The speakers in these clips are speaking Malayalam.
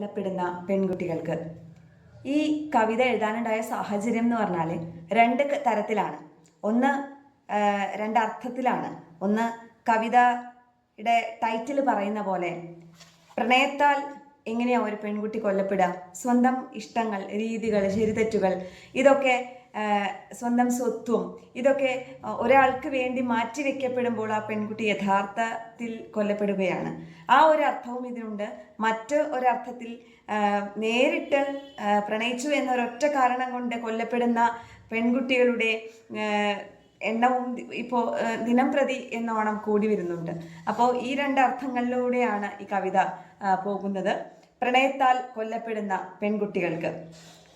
കൊല്ലപ്പെടുന്ന പെൺകുട്ടികൾക്ക്. ഈ കവിത എഴുതാനുണ്ടായ സാഹചര്യം എന്ന് പറഞ്ഞാൽ രണ്ട് തരത്തിലാണ്. ഒന്ന് രണ്ടർത്ഥത്തിലാണ് ഒന്ന് കവിതയുടെ ടൈറ്റിൽ പറയുന്ന പോലെ പ്രണയത്താൽ എങ്ങനെയാണ് ഒരു പെൺകുട്ടി കൊല്ലപ്പെടുക? സ്വന്തം ഇഷ്ടങ്ങൾ രീതികൾ ശരിതെറ്റുകൾ ഇതൊക്കെ സ്വന്തം സ്വത്വം. ഇതൊക്കെ ഒരാൾക്ക് വേണ്ടി മാറ്റിവെക്കപ്പെടുമ്പോൾ ആ പെൺകുട്ടി യഥാർത്ഥത്തിൽ കൊല്ലപ്പെടുകയാണ്. ആ ഒരു അർത്ഥവും ഇതിനുണ്ട്. മറ്റ് ഒരർത്ഥത്തിൽ നേരിട്ട് പ്രണയിച്ചു എന്നൊരൊറ്റ കാരണം കൊണ്ട് കൊല്ലപ്പെടുന്ന പെൺകുട്ടികളുടെ എണ്ണവും ഇപ്പോൾ ദിനം പ്രതി എന്നോണം കൂടി വരുന്നുണ്ട്. അപ്പോൾ ഈ രണ്ട് അർത്ഥങ്ങളിലൂടെയാണ് ഈ കവിത പോകുന്നത്. പ്രണയത്താൽ കൊല്ലപ്പെടുന്ന പെൺകുട്ടികൾക്ക്.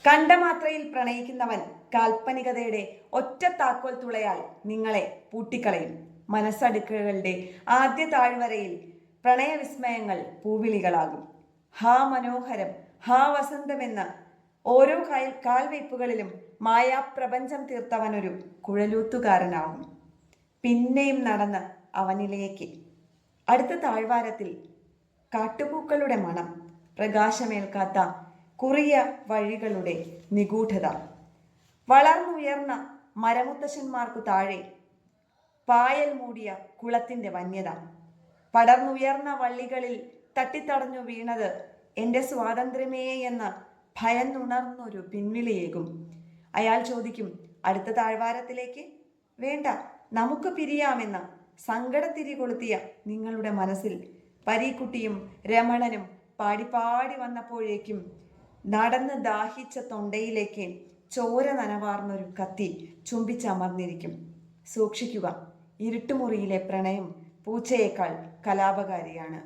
കണ്ട മാത്രയിൽ പ്രണയിക്കുന്നവൻ കാൽപ്പനികതയുടെ ഒറ്റ താക്കോൽ തുളയാൽ നിങ്ങളെ പൂട്ടിക്കളയും. മനസ്സടുക്കുകളുടെ ആദ്യ താഴ്വരയിൽ പ്രണയവിസ്മയങ്ങൾ പൂവിളികളാകും. ഹാ മനോഹരം ഹാ വസന്തമെന്ന് ഓരോ കാൽ കാൽവയ്പ്പുകളിലും മായാപ്രപഞ്ചം തീർത്തവനൊരു കുഴലൂത്തുകാരനാകും. പിന്നെയും നടന്ന് അവനിലേക്ക്. അടുത്ത താഴ്വാരത്തിൽ കാട്ടുപൂക്കളുടെ മണം. പ്രകാശമേൽക്കാത്ത കുറിയ വഴികളുടെ നിഗൂഢത. വളർന്നുയർന്ന മരമുത്തശ്ശന്മാർക്കു താഴെ പായൽ മൂടിയ കുളത്തിന്റെ വന്യത. പടർന്നുയർന്ന വള്ളികളിൽ തട്ടിത്തടഞ്ഞു വീണത് എന്റെ സ്വാതന്ത്ര്യമേ എന്ന് ഭയന്നുണർന്നൊരു പിൻവിളിയേകും. അയാൾ ചോദിക്കും അടുത്ത താഴ്വാരത്തിലേക്ക്? വേണ്ട നമുക്ക് പിരിയാമെന്ന് സങ്കടത്തിരി കൊളുത്തിയ നിങ്ങളുടെ മനസ്സിൽ. പരീക്കുട്ടിയും രമണനും പാടിപ്പാടി വന്നപ്പോഴേക്കും നടന്ന് ദാഹിച്ച തൊണ്ടയിലേക്ക് ചോര നനവാർന്നൊരു കത്തി ചുംബിച്ചമർന്നിരിക്കും. സൂക്ഷിക്കുക. ഇരുട്ടുമുറിയിലെ പ്രണയം പൂച്ചയേക്കാൾ കലാപകാരിയാണ്.